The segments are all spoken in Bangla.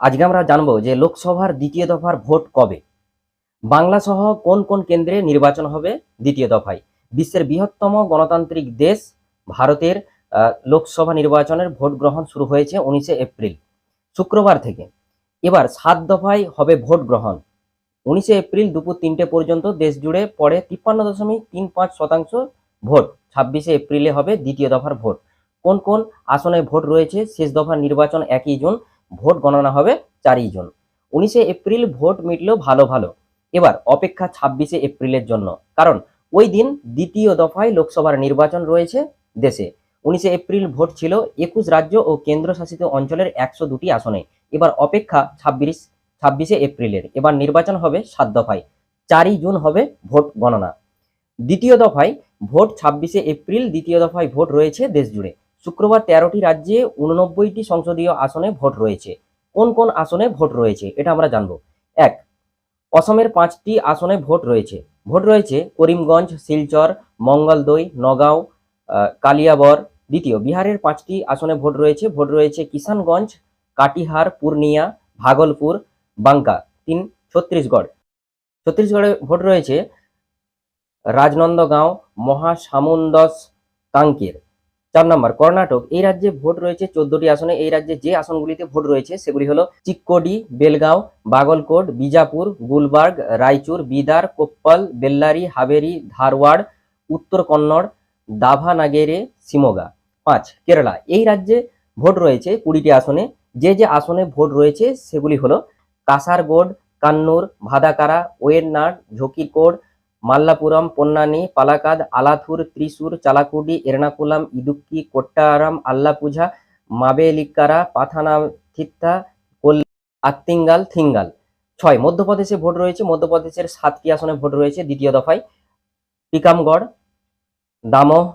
আজকে আমরা জানব যে লোকসভার দ্বিতীয় দফার ভোট কবে? বাংলা সহ কোন কোন কেন্দ্রে নির্বাচন হবে দ্বিতীয় দফায়? বিশ্বের বৃহত্তম গণতান্ত্রিক দেশ ভারতের লোকসভা নির্বাচনের ভোট গ্রহণ শুরু হয়েছে উনিশে এপ্রিল, শুক্রবার থেকে। এবার সাত দফায় হবে ভোট গ্রহণ। উনিশে এপ্রিল দুপুর তিনটে পর্যন্ত দেশ জুড়ে পড়ে তিপ্পান্ন দশমিক তিন পাঁচ শতাংশ ভোট। ছাব্বিশে এপ্রিলে হবে দ্বিতীয় দফার ভোট। কোন কোন আসনে ভোট রয়েছে? শেষ দফার নির্বাচন একই জুন। ভোট গণনা হবে চারই জুন। উনিশে এপ্রিল ভোট মিটলেও ভালো ভালো। এবার অপেক্ষা ছাব্বিশে এপ্রিলের জন্য। কারণ ওই দিন দ্বিতীয় দফায় লোকসভার নির্বাচন রয়েছে দেশে। উনিশে এপ্রিল ভোট ছিল একুশ রাজ্য ও কেন্দ্রশাসিত অঞ্চলের একশো দুটি আসনে। এবার অপেক্ষা ছাব্বিশ, ছাব্বিশে এপ্রিলের। এবার নির্বাচন হবে সাত দফায়। চারই জুন হবে ভোট গণনা। দ্বিতীয় দফায় ভোট ছাব্বিশে এপ্রিল দ্বিতীয় দফায় ভোট রয়েছে দেশ জুড়ে শুক্রবার তেরোটি রাজ্যে উননব্বইটি সংসদীয় আসনে ভোট রয়েছে। কোন কোন আসনে ভোট রয়েছে, এটা আমরা জানব। এক, অসমের পাঁচটি আসনে ভোট রয়েছে। ভোট রয়েছে করিমগঞ্জ, শিলচর, মঙ্গলদৈ, নগাঁও কালিয়াবর। দ্বিতীয়, বিহারের পাঁচটি আসনে ভোট রয়েছে। ভোট রয়েছে কিষানগঞ্জ, কাটিহার, পূর্ণিয়া, ভাগলপুর বাঙ্কা তিন, ছত্তিশগড়। ছত্তিশগড়ে ভোট রয়েছে রাজনন্দগাঁও, মহাসামুন্দস কাঙ্কের চার নম্বর, কর্ণাটক। এই রাজ্যে ভোট রয়েছে চোদ্দটি আসনে। এই রাজ্যে যে আসনগুলিতে ভোট রয়েছে, সেগুলি হলো চিক্কোডি, বেলগাঁও, বাগলকোট, বিজাপুর, গুলবার্গ, রায়চুর, বিদার, কোপ্পল, বেল্লারি, হাবেরি, ধারওয়াড়, উত্তর কন্নড় দাভানাগেরে শিমোগা পাঁচ, কেরালা। এই রাজ্যে ভোট রয়েছে কুড়িটি আসনে। যে যে আসনে ভোট রয়েছে, সেগুলি হলো কাসারগোড, কান্নুর, ভাদাকারা, ওয়েরনাড, ঝকিরকোড মাল্লাপুরম, পন্নানি, পালাকাদ, আলাথুর, ত্রিশূর, চালাকুডি এরনাকুলাম ইদুক্কি কোট্টারাম আল্লাপুঝা মাবেলিকারা পাথানাথিত্তা আত্তিঙ্গাল, থিঙ্গাল। ছয়, মধ্যপ্রদেশে ভোট রয়েছে, মধ্যপ্রদেশের সাতটি আসনে ভোট রয়েছে দ্বিতীয় দফায়। টিকামগড় দামোহ,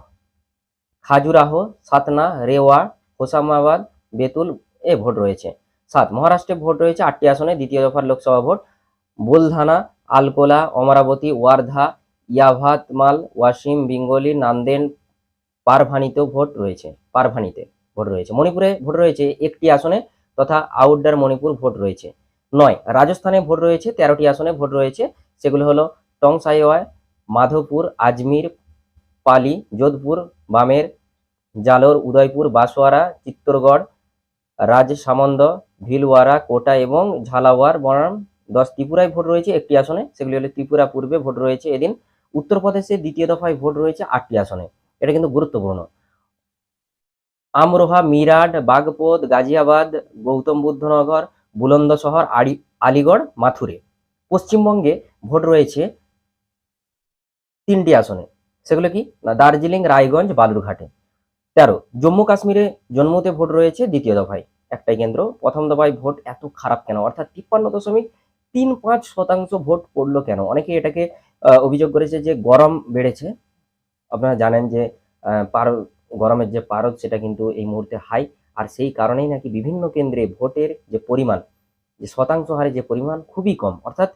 খাজুরাহ, সাতনা, রেওয়া, হোসামাবাদ, বেতুল এ ভোট রয়েছে। সাত, মহারাষ্ট্রে ভোট রয়েছে আটটি আসনে, দ্বিতীয় দফার লোকসভা ভোট। বুলধানা আলকোলা অমরাবতী, ওয়ার্ধা, ইয়াভাতমাল, ওয়াসিম, বেঙ্গলি, নান্দেন পারভানিতেও ভোট রয়েছে, পারভানিতে ভোট রয়েছে। মণিপুরে ভোট রয়েছে একটি আসনে তথা আউটডোর মণিপুর ভোট রয়েছে নয়। রাজস্থানে ভোট রয়েছে তেরোটি আসনে ভোট রয়েছে, সেগুলো হলো টংসাইওয়া মাধবপুর, আজমির, পালি, যোধপুর, বামের, জালোর, উদয়পুর বাসোয়ারা চিত্তরগড়, রাজসামন্দ, ভিলওয়ারা, কোটা এবং ঝালাওয়ার, বনাম দশ ত্রিপুরায় ভোট রয়েছে একটি আসনে, সেগুলি হলো ত্রিপুরা পূর্বে ভোট রয়েছে এদিন, উত্তরপ্রদেশে দ্বিতীয় দফায় ভোট রয়েছে আটটি আসনে। এটা কিন্তু গুরুত্বপূর্ণ। আমরোহা, মিরাট, বাগপত, গাজিয়াবাদ, গৌতম বুদ্ধনগর, বুলন্দ শহর, আড়ি, আলিগড়, মাথুরে। পশ্চিমবঙ্গে ভোট রয়েছে তিনটি আসনে। সেগুলো কি? না, দার্জিলিং, রায়গঞ্জ, বালুরঘাটে। তেরো, জম্মু কাশ্মীরে জম্মুতে ভোট রয়েছে দ্বিতীয় দফায়। একটাই কেন্দ্র। প্রথম দফায় ভোট এত খারাপ কেন? অর্থাৎ তিপ্পান্ন দশমিক তিন পাঁচ শতাংশ ভোট পড়ল কেন? অনেকে এটাকে অভিযোগ করেছে যে গরম বেড়েছে। আপনারা জানেন যে পার, গরমের যে পারদ, সেটা কিন্তু এই মুহূর্তে হাই। আর সেই কারণেই নাকি বিভিন্ন কেন্দ্রে ভোটের যে পরিমাণ, যে শতাংশ হারে যে পরিমাণ খুবই কম। অর্থাৎ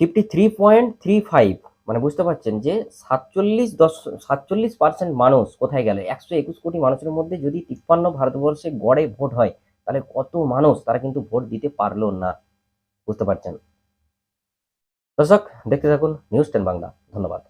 fifty three point three five মানে বুঝতে পারছেন যে সাতচল্লিশ দশ, সাতচল্লিশ পার্সেন্ট মানুষ কোথায় গেল? একশো একুশ কোটি মানুষের মধ্যে যদি তিপ্পান্ন ভারতবর্ষে গড়ে ভোট হয়, তাহলে কত মানুষ তারা কিন্তু ভোট দিতে পারল না? বুঝতে পারছেন। দর্শক দেখতে থাকুন নিউজ টেন বাংলা। ধন্যবাদ।